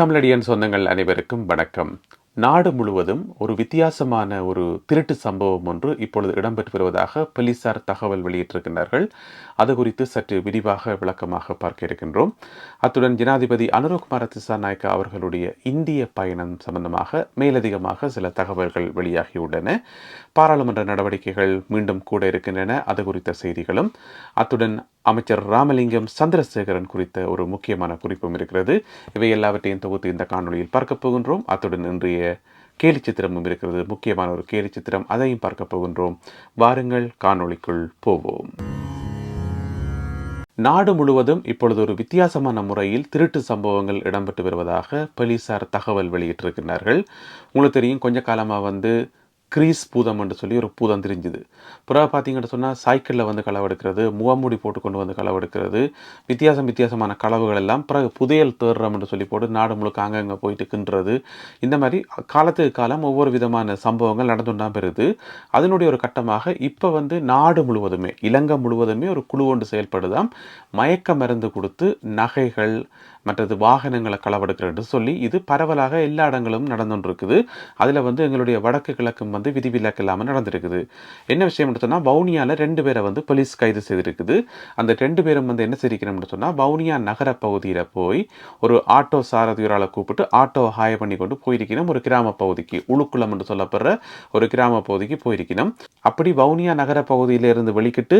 தமிழடியன் சொந்தங்கள் அனைவருக்கும் வணக்கம். நாடு முழுவதும் ஒரு வித்தியாசமான ஒரு திருட்டு சம்பவம் ஒன்று இப்பொழுது இடம்பெற்று வருவதாக போலீசார் தகவல் வெளியிட்டிருக்கின்றார்கள். அது குறித்து சற்று விரிவாக விளக்கமாக பார்க்க இருக்கின்றோம். அத்துடன் ஜனாதிபதி அனுரகுமார திசாநாயக்கா அவர்களுடைய இந்திய பயணம் சம்பந்தமாக மேலதிகமாக சில தகவல்கள் வெளியாகியுள்ளன. பாராளுமன்ற நடவடிக்கைகள் மீண்டும் கூட இருக்கின்றன. அது குறித்த செய்திகளும் அத்துடன் அமைச்சர் ராமலிங்கம் சந்திரசேகரன் குறித்த ஒரு முக்கியமான குறிப்பும் இருக்கிறது. இவை எல்லாவற்றையும் தொகுத்து இந்த காணொளியில் பார்க்க போகின்றோம். அத்துடன் இன்றைய கேலி சித்திரமும் இருக்கிறது முக்கியமான ஒரு கேலி சித்திரம். அதையும் பார்க்க போகின்றோம். வாருங்கள் காணொளிக்குள் போவோம். நாடு முழுவதும் இப்பொழுது ஒரு வித்தியாசமான முறையில் திருட்டு சம்பவங்கள் இடம்பெற்று வருவதாக போலீசார் தகவல் வெளியிட்டிருக்கிறார்கள் உங்களுக்கு தெரியும் கொஞ்ச காலமாக வந்து கிரீஸ் பூதம் என்று சொல்லி ஒரு பூதம் தெரிஞ்சுது. பிறகு பார்த்தீங்கன்னு சொன்னால் சைக்கிளில் வந்து களவெடுக்கிறது முகமூடி போட்டு கொண்டு வந்து களவெடுக்கிறது வித்தியாசம் வித்தியாசமான களவுகள் எல்லாம் பிறகு புதையல் தேடுறோம் என்று சொல்லி போட்டு நாடு முழுக்க அங்கங்கே போயிட்டு கின்றது. இந்த மாதிரி காலத்துக்கு காலம் ஒவ்வொரு விதமான சம்பவங்கள் நடந்துட்டா பெறுது. அதனுடைய ஒரு கட்டமாக இப்போ வந்து நாடு முழுவதுமே இலங்கை முழுவதுமே ஒரு குழு ஒன்று செயல்படுதாம். மயக்க மருந்து கொடுத்து நகைகள் மற்றது வாகனங்களை களவெடுக்கிறது சொல்லி இது பரவலாக எல்லா இடங்களும் நடந்துருக்குது அதில் வந்து எங்களுடைய வடக்கு கிழக்கும் வந்து விதிவிலக்கு இல்லாமல் நடந்திருக்குது. என்ன விஷயம் சொன்னால் வவுனியாவில் ரெண்டு பேரை வந்து போலீஸ் கைது செய்திருக்குது. அந்த ரெண்டு பேரும் வந்து என்ன செய்திருக்கணும்னு சொன்னால் வவுனியா நகர பகுதியில் போய் ஒரு ஆட்டோ சாரதியரால் கூப்பிட்டு ஆட்டோ ஹாய பண்ணி கொண்டு போயிருக்கணும். ஒரு கிராம பகுதிக்கு உளுக்குளம் என்று சொல்லப்படுற ஒரு கிராம பகுதிக்கு போயிருக்கணும். அப்படி வவுனியா நகர பகுதியிலிருந்து வெளிக்கிட்டு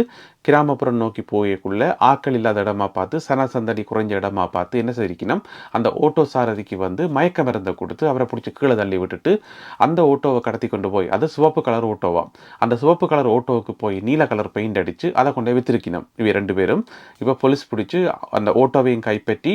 கிராமப்புறம் நோக்கி போயக்குள்ள ஆக்கள் இல்லாத இடமா பார்த்து சனசந்தடி குறைஞ்ச இடமா பார்த்து என்ன செய்திருக்கணும் அந்த ஓட்டோ சாரதிக்கு வந்து மயக்க மருந்தை கொடுத்து அவரை பிடிச்சி கீழே தள்ளி விட்டுட்டு அந்த ஓட்டோவை கடத்தி கொண்டு போய் அது சிவப்பு கலர் ஓட்டோவா? அந்த சிவப்பு கலர் ஓட்டோவுக்கு போய் நீல கலர் பெயிண்ட் அடித்து அதை கொண்டு வித்திருக்கணும் இவ ரெண்டு பேரும். இப்போ போலீஸ் பிடிச்சி அந்த ஓட்டோவையும் கைப்பற்றி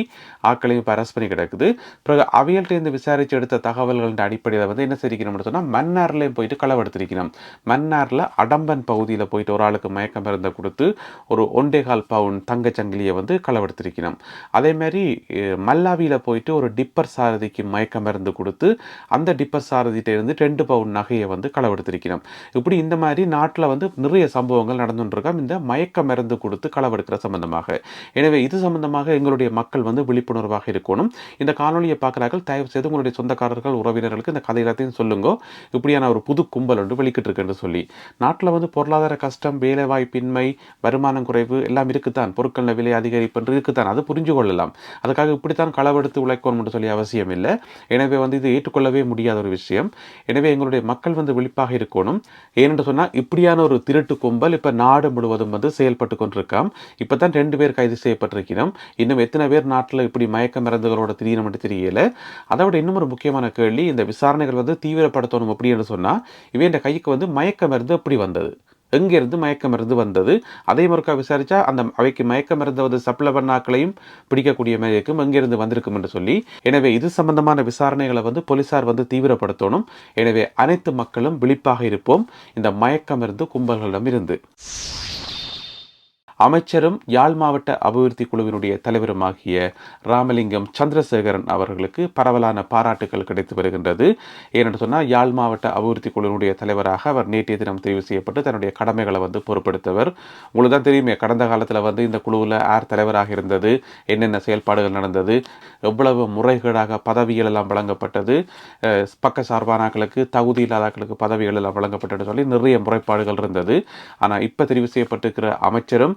ஆட்களையும் அரஸ்ட் பண்ணி கிடக்குது. பிறகு அவையல்கிட்டேருந்து விசாரித்து எடுத்த தகவல்களின் அடிப்படையில் வந்து என்ன செய்திருக்கணும்னு சொன்னால் மன்னார்லேயும் போயிட்டு களவெடுத்திருக்கணும் மன்னாரில் அடம்பன் பகுதியில் போயிட்டு ஒரு ஆளுக்கு மயக்க மருந்தை கொடுத்து ஒரு ஒண்டேகால் பவுன் தங்கச்சங்கிலியை வந்து களவெடுத்திருக்கணும் அதே மாதிரி மல்லாவியில் போயிட்டு ஒரு டிப்பர் சாரதிக்கு மயக்க மருந்து கொடுத்து அந்த டிப்பர் சாரதிகிட்ட இருந்து ரெண்டு பவுன் நகையை வந்து களவெடுத்திருக்கிறோம். இப்படி இந்த மாதிரி நாட்டில் வந்து நிறைய சம்பவங்கள் நடந்துட்டுருக்கோம் இந்த மயக்க மருந்து கொடுத்து களவெடுக்கிற சம்பந்தமாக. எனவே இது சம்பந்தமாக எங்களுடைய மக்கள் வந்து விழிப்புணர்வாக இருக்கணும். இந்த காணொலியை பார்க்குறார்கள். தயவு செய்து உங்களுடைய சொந்தக்காரர்கள் உறவினர்களுக்கு இந்த கதை எல்லாத்தையும் சொல்லுங்க. இப்படியான ஒரு புது கும்பல் ஒன்று வெளிக்கிட்டு இருக்குன்னு சொல்லி. நாட்டில் வந்து பொருளாதார கஷ்டம் வேலைவாய்ப்பின்மை வருமானம் குறைவு எல்லாம் இருக்குதான் பொருட்களின் விலை அதிகரிப்பு இருக்குதான் அது புரிஞ்சு கொள்ளலாம். அதுக்கு அதுக்காக இப்படித்தான் களவெடுத்து உழைக்கணும் சொல்லி அவசியம் இல்லை எனவே வந்து இது ஏற்றுக்கொள்ளவே முடியாத ஒரு விஷயம். எனவே எங்களுடைய மக்கள் வந்து விழிப்பாக இருக்கணும். ஏனென்று சொன்னால் இப்படியான ஒரு திருட்டு கும்பல் இப்போ நாடு முழுவதும் வந்து செயல்பட்டு கொண்டிருக்காம். இப்போ தான் ரெண்டு பேர் கைது செய்யப்பட்டிருக்கிறோம். இன்னும் எத்தனை பேர் நாட்டில் இப்படி மயக்க மருந்துகளோட திடீர்னு மட்டும் தெரியல. அதை விட இன்னும் ஒரு முக்கியமான கேள்வி இந்த விசாரணைகள் வந்து தீவிரப்படுத்தணும் அப்படின்னு சொன்னால் இவன் கைக்கு வந்து மயக்க மருந்து எப்படி வந்தது? எங்கேருந்து மயக்க மருந்து வந்தது? அதே முறைக்கா விசாரித்தா அந்த அவைக்கு மயக்க மருந்து வந்து சப்ளை பண்ணாக்களையும் பிடிக்கக்கூடிய மாதிரி எங்கேருந்து வந்திருக்கும் என்று சொல்லி எனவே இது சம்பந்தமான விசாரணைகளை வந்து போலீசார் வந்து தீவிரப்படுத்தணும். எனவே அனைத்து மக்களும் விழிப்பாக இருப்போம். இந்த மயக்க மருந்து கும்பல்களிடம் இருந்து அமைச்சரும் யாழ் மாவட்ட அபிவிருத்தி குழுவினுடைய தலைவருமாகிய ராமலிங்கம் சந்திரசேகரன் அவர்களுக்கு பரவலான பாராட்டுகள் கிடைத்து வருகின்றது. ஏனென்று சொன்னால் யாழ் மாவட்ட அபிவிருத்தி குழுவினுடைய தலைவராக அவர் நேற்றைய தினம் தெரிவு செய்யப்பட்டு தன்னுடைய கடமைகளை வந்து பொறுப்படுத்தவர் உங்களுக்கு தான் தெரியுமே கடந்த காலத்தில் வந்து இந்த குழுவில் யார் தலைவராக இருந்தது என்னென்ன செயல்பாடுகள் நடந்தது எவ்வளவு முறைகேடாக பதவிகள் எல்லாம் வழங்கப்பட்டது பக்க சார்பானாக்களுக்கு தகுதி இல்லாதாக்களுக்கு பதவிகள் எல்லாம் வழங்கப்பட்டது சொல்லி நிறைய முறைப்பாடுகள் இருந்தது. ஆனால் இப்போ தெரிவு செய்யப்பட்டிருக்கிற அமைச்சரும்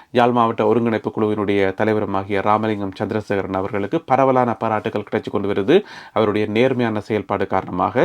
யாழ் மாவட்ட ஒருங்கிணைப்பு குழுவினுடைய தலைவருமாகிய ராமலிங்கம் சந்திரசேகரன் அவர்களுக்கு பரவலான பாராட்டுகள் கிடைச்சி கொண்டு வருது அவருடைய நேர்மையான செயல்பாடு காரணமாக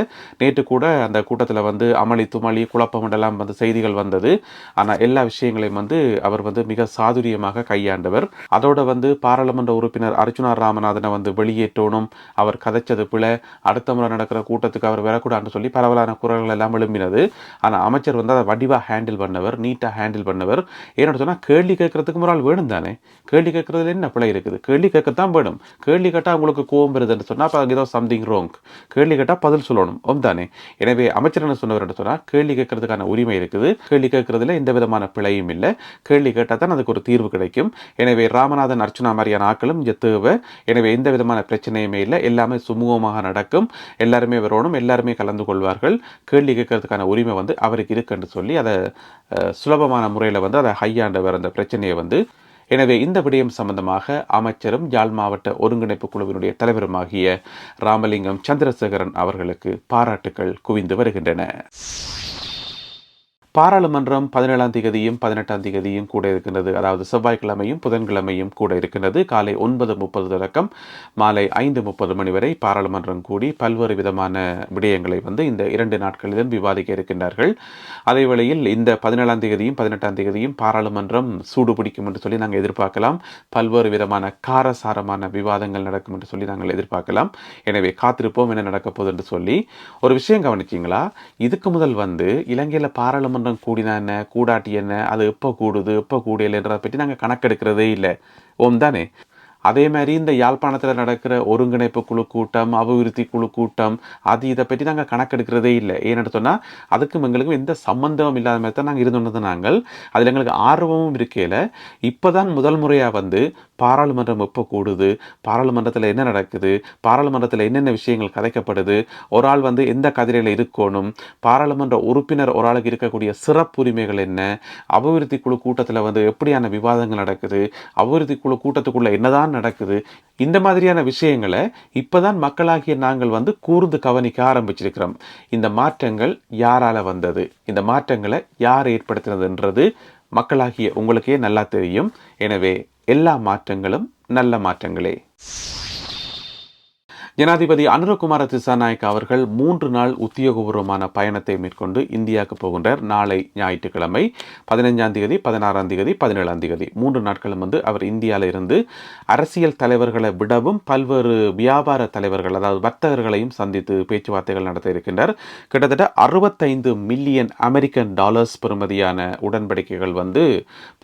நேற்று கூட அந்த கூட்டத்தில் வந்து அமளி துமளி குழப்பம் எல்லாம் வந்து செய்திகள் வந்தது. ஆனால் எல்லா விஷயங்களையும் வந்து அவர் வந்து மிக சாதுரியமாக கையாண்டவர். அதோட வந்து பாராளுமன்ற உறுப்பினர் அர்ஜுனா ராமநாதனை வந்து வெளியேற்றணும் அவர் கதைச்சது பிழை அடுத்த முறை நடக்கிற கூட்டத்துக்கு அவர் வரக்கூடாதுன்னு சொல்லி பரவலான குரல்கள் எல்லாம் எழும்பினது ஆனால் அமைச்சர் வந்து அதை வடிவாக ஹேண்டில் பண்ணவர் நீட்டாக ஹேண்டில் பண்ணவர். ஏன்னு சொன்னால் கேள்வி கேட்கறதுக்கு ஒரு ஆள் வேணும் தானே? கேள்வி கேட்கறதுல என்ன பிழை இருக்குது? கேள்வி கேட்கத்தான் வேணும். கேள்வி கேட்டால் உங்களுக்கு கோவம் வருதுன்னு சொன்னால் அப்போ ஏதோ சம்திங் ரோங் கேள்வி கேட்டால் பதில் சொல்லணும். ஓம் தானே. எனவே அமைச்சர் என்ன சொன்னவர் சொன்னால் கேள்வி கேட்கறதுக்கான உரிமை இருக்குது. கேள்வி கேட்கறதுல எந்த விதமான பிழையும் இல்லை. கேள்வி கேட்டால் தான் அதுக்கு ஒரு தீர்வு கிடைக்கும். எனவே ராமநாதன் அர்ச்சனா மாதிரியான ஆக்களும் இங்கே தேவை. எனவே எந்த விதமான பிரச்சனையுமே இல்லை. எல்லாமே சுமூகமாக நடக்கும். எல்லாருமே வரணும். எல்லாருமே கலந்து கொள்வார்கள். கேள்வி கேட்கறதுக்கான உரிமை வந்து அவருக்கு இருக்குன்னு சொல்லி அதை சுலபமான முறையில் வந்து அதை ஹையாண்டவர் அந்த பிரச்சனையை வந்து எனவே இந்த விடயம் சம்பந்தமாக அமைச்சரும் யாழ் மாவட்ட ஒருங்கிணைப்பு குழுவினுடைய தலைவருமாகிய ராமலிங்கம் சந்திரசேகரன் அவர்களுக்கு பாராட்டுக்கள் குவிந்து வருகின்றன. பாராளுமன்றம் பதினேழாம் தேதியும் பதினெட்டாம் தேதியும் கூட இருக்கின்றது. அதாவது செவ்வாய்க்கிழமையும் புதன்கிழமையும் கூட இருக்கின்றது. காலை ஒன்பது முப்பது தொடக்கம் மாலை ஐந்து முப்பது மணி வரை பாராளுமன்றம் கூடி பல்வேறு விதமான விடயங்களை வந்து இந்த இரண்டு நாட்களிலும் விவாதிக்க இருக்கின்றார்கள். அதே வேளையில் இந்த பதினேழாம் தேதியும் பதினெட்டாம் தேதியும் பாராளுமன்றம் சூடு பிடிக்கும் என்று சொல்லி நாங்கள் எதிர்பார்க்கலாம். பல்வேறு விதமான காரசாரமான விவாதங்கள் நடக்கும் என்று சொல்லி நாங்கள் எதிர்பார்க்கலாம். எனவே காத்திருப்போம் என்ன நடக்கப்போகுது என்று சொல்லி. ஒரு விஷயம் கவனிச்சிங்களா? இதுக்கு முதல் வந்து இலங்கையில் பாராளுமன்ற பாராளுமன்றம் கூடினா என்ன கூடாட்டி என்ன அது எப்போ கூடுது எப்போ கூடியலைன்றதை பற்றி நாங்கள் கணக்கெடுக்கிறதே இல்லை. ஓம் தானே? அதே மாதிரி இந்த யாழ்ப்பாணத்தில் நடக்கிற ஒருங்கிணைப்பு குழு கூட்டம் அபிவிருத்தி குழு கூட்டம் அது இதை பற்றி நாங்கள் கணக்கெடுக்கிறதே இல்லை. ஏன்னு சொன்னால் அதுக்கும் எங்களுக்கும் எந்த சம்பந்தமும் இல்லாத மாதிரி தான் நாங்கள் இருந்துள்ளது நாங்கள் அதில் எங்களுக்கு ஆர்வமும் இருக்கையில் இப்போ தான் முதல் முறையாக வந்து பாராளுமன்றம் எப்போ கூடுது பாராளுமன்றத்தில் என்ன நடக்குது பாராளுமன்றத்தில் என்னென்ன விஷயங்கள் கதைக்கப்படுது ஒரு ஆள் வந்து எந்த கதிரையில் இருக்கணும் பாராளுமன்ற உறுப்பினர் ஒரு ஆளுக்கு இருக்கக்கூடிய சிறப்புரிமைகள் என்ன அபிவிருத்தி குழு கூட்டத்தில் வந்து எப்படியான விவாதங்கள் நடக்குது அபிவிருத்தி குழு கூட்டத்துக்குள்ளே என்னதான் நடக்குது இந்த மாதிரியான விஷயங்களை இப்பதான் மக்களாகிய நாங்கள் வந்து கூர்ந்து கவனிக்க ஆரம்பிச்சிருக்கிறோம். இந்த மாற்றங்கள் யாரால் வந்தது இந்த மாற்றங்களை யார் ஏற்படுத்தினதுன்றது மக்களாகிய உங்களுக்கே நல்லா தெரியும். எனவே எல்லா மாற்றங்களும் நல்ல மாற்றங்களே. ஜனாதிபதி அனுரகுமார திசாநாயக் அவர்கள் மூன்று நாள் உத்தியோகபூர்வமான பயணத்தை மேற்கொண்டு இந்தியாவுக்கு போகின்றார். நாளை ஞாயிற்றுக்கிழமை பதினைஞ்சாம் தேதி பதினாறாம் தேதி பதினேழாம் தேதி. மூன்று நாட்களும் வந்து அவர் இந்தியாவில் இருந்து அரசியல் தலைவர்களை விடவும் பல்வேறு வியாபார தலைவர்கள் அதாவது வர்த்தகர்களையும் சந்தித்து பேச்சுவார்த்தைகள் நடத்த இருக்கின்றார். கிட்டத்தட்ட அறுபத்தைந்து மில்லியன் அமெரிக்கன் டாலர்ஸ் பெறுமதியான உடன்படிக்கைகள் வந்து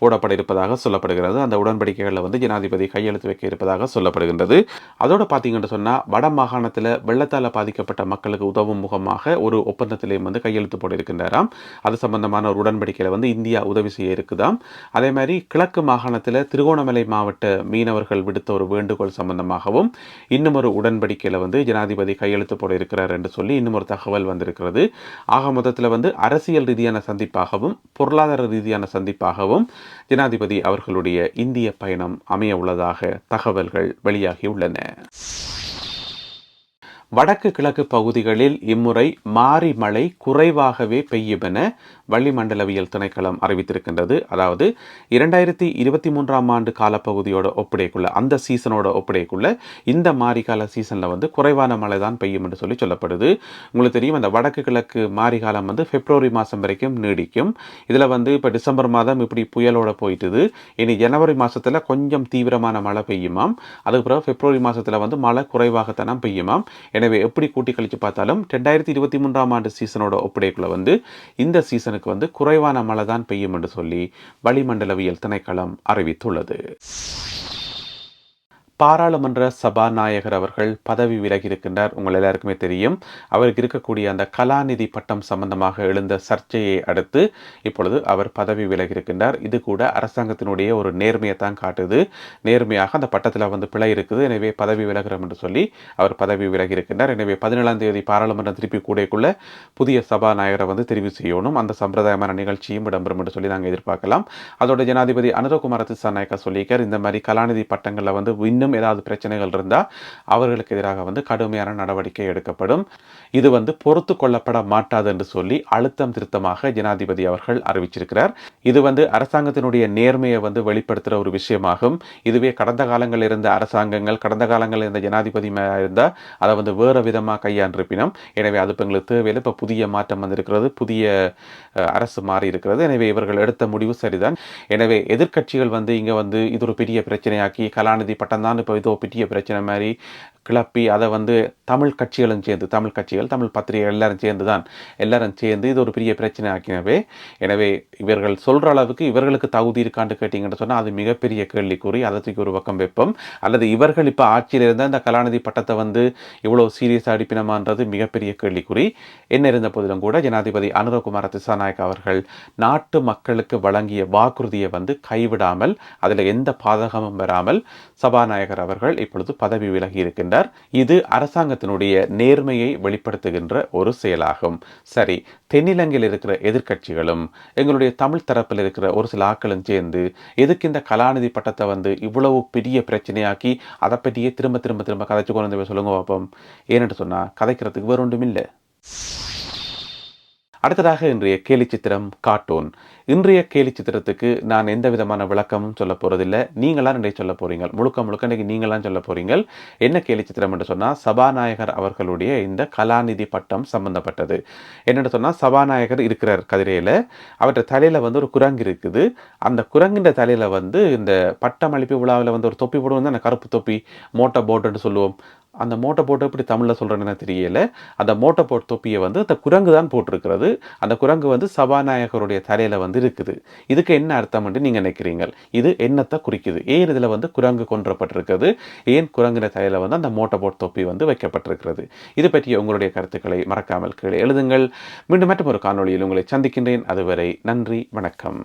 போடப்பட இருப்பதாக சொல்லப்படுகிறது. அந்த உடன்படிக்கைகளில் வந்து ஜனாதிபதி கையெழுத்து வைக்க இருப்பதாக சொல்லப்படுகின்றது. அதோடு பார்த்தீங்கன்னு சொன்னால் வட மாகாணத்தில் வெள்ளத்தால் பாதிக்கப்பட்ட மக்களுக்கு உதவும் முகமாக ஒரு ஒப்பந்தத்திலையும் வந்து கையெழுத்து போட இருக்கின்றாராம் அது சம்பந்தமான ஒரு உடன்படிக்கையில் வந்து இந்தியா உதவி செய்ய இருக்குதாம். அதே மாதிரி கிழக்கு மாகாணத்தில் திருகோணமலை மாவட்ட மீனவர்கள் விடுத்த ஒரு வேண்டுகோள் சம்பந்தமாகவும் இன்னும் ஒரு உடன்படிக்கையில் வந்து ஜனாதிபதி கையெழுத்து போட இருக்கிறார் என்று சொல்லி இன்னும் ஒரு தகவல் வந்திருக்கிறது. ஆக மொத்தத்தில் வந்து அரசியல் ரீதியான சந்திப்பாகவும் பொருளாதார ரீதியான சந்திப்பாகவும் ஜனாதிபதி அவர்களுடைய இந்திய பயணம் அமைய உள்ளதாக தகவல்கள் வெளியாகியுள்ளன வடக்கு கிழக்கு பகுதிகளில் இம்முறை மாறி மழை குறைவாகவே பெய்யுமென வள்ளி மண்டலவியல் திணைக்களம் அறிவித்திருக்கின்றது. அதாவது இரண்டாயிரத்தி இருபத்தி மூன்றாம் ஆண்டு காலப்பகுதியோட ஒப்படைக்குள்ள அந்த சீசனோட ஒப்படைக்குள்ள இந்த மாரிகால சீசனில் வந்து குறைவான மழை தான் பெய்யும் என்று சொல்லி சொல்லப்படுது. உங்களுக்கு தெரியும் அந்த வடக்கு கிழக்கு மாரிகாலம் வந்து பிப்ரவரி மாதம் வரைக்கும் நீடிக்கும். இதில் வந்து இப்போ டிசம்பர் மாதம் இப்படி புயலோட போயிட்டுது. இனி ஜனவரி மாதத்தில் கொஞ்சம் தீவிரமான மழை பெய்யுமாம். அதுக்கு பிறகு பிப்ரவரி மாதத்தில் வந்து மழை குறைவாகத்தானம் பெய்யுமாம். எனவே எப்படி கூட்டி கழித்து பார்த்தாலும் ரெண்டாயிரத்தி இருபத்தி மூன்றாம் ஆண்டு சீசனோட ஒப்படைக்குள்ள வந்து இந்த சீசனுக்கு வந்து குறைவான மழை தான் பெய்யும் என்று சொல்லி வளிமண்டலவியல் திணைக்களம் அறிவித்துள்ளது. பாராளுமன்ற சபாநாயகர் அவர்கள் பதவி விலகியிருக்கின்றார். உங்கள் எல்லாருக்குமே தெரியும். அவருக்கு இருக்கக்கூடிய அந்த கலாநிதி பட்டம் சம்பந்தமாக எழுந்த சர்ச்சையை அடுத்து இப்பொழுது அவர் பதவி விலகியிருக்கின்றார். இது கூட அரசாங்கத்தினுடைய ஒரு நேர்மையை தான் காட்டுது. நேர்மையாக அந்த பட்டத்தில் வந்து பிழை இருக்குது. எனவே பதவி விலகிறோம் என்று சொல்லி அவர் பதவி விலகி இருக்கின்றார் எனவே பதினேழாம் தேதி பாராளுமன்றம் திருப்பி கூடைக்குள்ள புதிய சபாநாயகரை வந்து தெரிவு செய்யணும். அந்த சம்பிரதாயமான நிகழ்ச்சியும் இடம்பெறும் என்று சொல்லி நாங்கள் எதிர்பார்க்கலாம். அதோட ஜனாதிபதி அனுரகுமார திசாநாயக்கா சொல்லியிருக்கார். இந்த மாதிரி கலாநிதி பட்டங்களில் வந்து இன்னும் ஏதாவது பிரச்சனைகள் இருந்தால் அவர்களுக்கு எதிராக வந்து கடுமையான நடவடிக்கை எடுக்கப்படும். இது வந்து பொறுத்து கொள்ளப்பட மாட்டாது என்று சொல்லி அழுத்தம் திருத்தமாக ஜனாதிபதி அவர்கள் அறிவிச்சிருக்கிறார். இது வந்து அரசாங்கத்தினுடைய நேர்மையை வந்து வெளிப்படுத்துகிற ஒரு விஷயமாகும். இதுவே கடந்த காலங்களில் இருந்த அரசாங்கங்கள் கடந்த காலங்களில் இருந்த ஜனாதிபதி இருந்தால் அதை வந்து வேறு விதமாக கையாண்டிருப்பினும் எனவே அது இப்போ எங்களுக்கு தேவையில்லை. இப்போ புதிய மாற்றம் வந்திருக்கிறது புதிய அரசு மாறி இருக்கிறது எனவே இவர்கள் எடுத்த முடிவு சரிதான். எனவே எதிர்கட்சிகள் வந்து இங்கே வந்து இது ஒரு பெரிய பிரச்சனையாக்கி கலாநிதி பட்டம் தான் இப்போ இதோ பெரிய பிரச்சனை மாதிரி கிளப்பி அதை வந்து தமிழ் கட்சிகளும் சேர்ந்து தமிழ் கட்சிகள் தமிழ் பத்திரிகை எல்லாரும் சேர்ந்து தான் எல்லாரும் சேர்ந்து இது ஒரு பெரிய பிரச்சனை ஆக்கினவே. எனவே இவர்கள் சொல்கிற அளவுக்கு இவர்களுக்கு தகுதி இருக்கான்னு கேட்டிங்கன்னு சொன்னால் அது மிகப்பெரிய கேள்விக்குறி அதை ஒரு பக்கம் வெப்பம். அல்லது இவர்கள் இப்போ ஆட்சியில் இருந்தால் இந்த கலாநிதி பட்டத்தை வந்து இவ்வளோ சீரியஸாக அடிப்பினமான்றது மிகப்பெரிய கேள்விக்குறி. என்ன இருந்த போதிலும் கூட ஜனாதிபதி அனுரகுமார திசாநாயக் அவர்கள் நாட்டு மக்களுக்கு வழங்கிய வாக்குறுதியை வந்து கைவிடாமல் அதில் எந்த பாதகமும் வராமல் சபாநாயகர் அவர்கள் இப்பொழுது பதவி விலகி இருக்கின்றார். இது அரசாங்கத்தினுடைய நேர்மையை வெளிப்படுத்துகின்ற ஒரு செயலாகும். சரி தென்னிலங்கையில் இருக்கிற எதிர்கட்சிகளும் எங்களுடைய தமிழ் தரப்பில் இருக்கிற ஒரு சில ஆக்களும் சேர்ந்து எதுக்கு இந்த கலாநிதி பட்டத்தை வந்து இவ்வளவு பெரிய பிரச்சனையாக்கி அதை பற்றியே திரும்ப திரும்ப திரும்ப கதைச்சு கொண்டு சொல்லுங்க பார்ப்போம். ஏன்னு சொன்னால் கதைக்கிறதுக்கு வேறு ஒன்றும் இல்லை. அடுத்ததாக இன்றைய கேலி சித்திரம் கார்ட்டூன் இன்றைய கேலி சித்திரத்துக்கு நான் எந்த விதமான விளக்கமும் சொல்ல போகிறதில்ல நீங்களாம் இன்றைய சொல்ல போகிறீங்க முழுக்க முழுக்க இன்றைக்கு நீங்களாம் சொல்ல போகிறீங்க என்ன கேலி சித்திரம் என்று சொன்னால் சபாநாயகர் அவர்களுடைய இந்த கலாநிதி பட்டம் சம்பந்தப்பட்டது. என்னென்னு சொன்னால் சபாநாயகர் இருக்கிறார் கதிரையில். அவற்றை தலையில் வந்து ஒரு குரங்கு இருக்குது. அந்த குரங்கின்ற தலையில் வந்து இந்த பட்டம் அளிப்பு விழாவில் வந்து ஒரு தொப்பி போடுவோம் அந்த கருப்பு தொப்பி மோட்டை போட்டுன்னு சொல்லுவோம். அந்த மோட்டை போட்டு எப்படி தமிழில் சொல்கிறேன்னு தெரியல. அந்த மோட்டை போட் தொப்பியை வந்து அந்த குரங்கு தான் போட்டிருக்கிறது. அந்த குரங்கு வந்து சபாநாயகருடைய தலையில் வந்து இருக்குது. இதுக்கு என்ன அர்த்தம்னு நீங்கள் நினைக்கிறீங்க இது என்னத்தை குறிக்குது. ஏன் இதில் வந்து குரங்கு கொன்றப்பட்டிருக்கிறது? ஏன் குரங்கின தலையில் வந்து அந்த மோட்டை போட் தொப்பி வந்து வைக்கப்பட்டிருக்கிறது? இது பற்றிய உங்களுடைய கருத்துக்களை மறக்காமல் கீழே எழுதுங்கள். மீண்டும் மற்றும் ஒரு காணொலியில் உங்களை சந்திக்கின்றேன். அதுவரை நன்றி வணக்கம்.